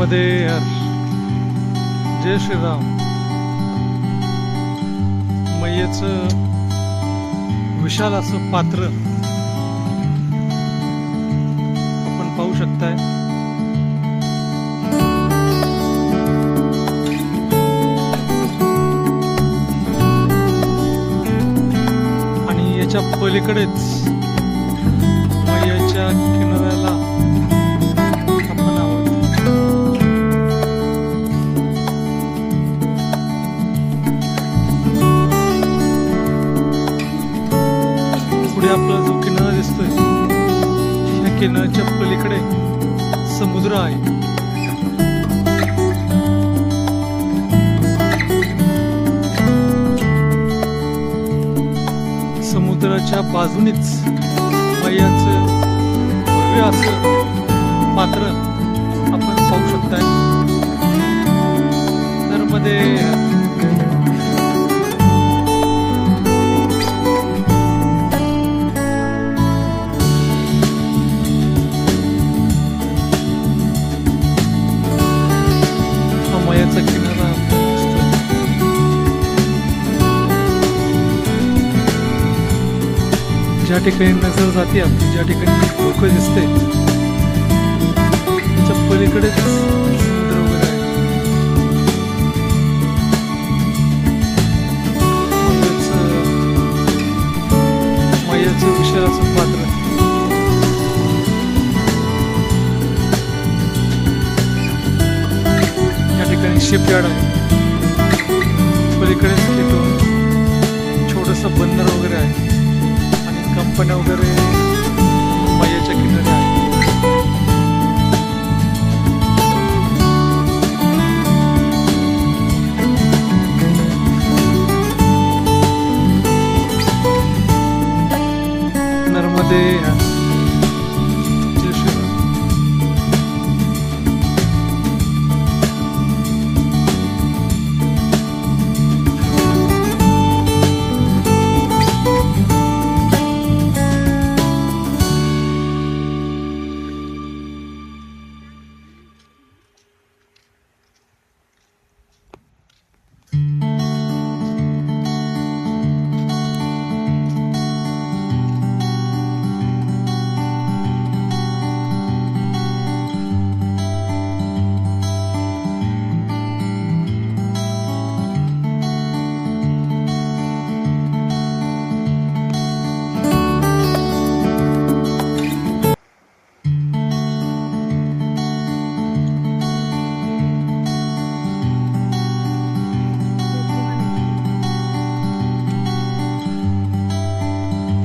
मध्ये हर जय श्रीराम. मैयेचं विशाल असं पात्र आपण पाहू शकताय. आणि याच्या पलीकडेच मैयाच्या किनाऱ्याला आपला जो किनारा दिसतोय ह्या किनाऱ्याच्या पलीकडे समुद्र आहे. समुद्राच्या बाजूनीच मैयाचं भव्य असं पात्र आपण पाहू शकताय. ज्या ठिकाणी नजर जाते आपली ज्या ठिकाणी लोक दिसते त्याच्या पलीकडेच समुद्र वगैरे आहे. पात्र. या ठिकाणी शिपयार्ड आहे. पलीकडे तिथून छोटस बंदर कंपन्या वगैरे. मैयाच्या किनारी आहे. नर्मदे.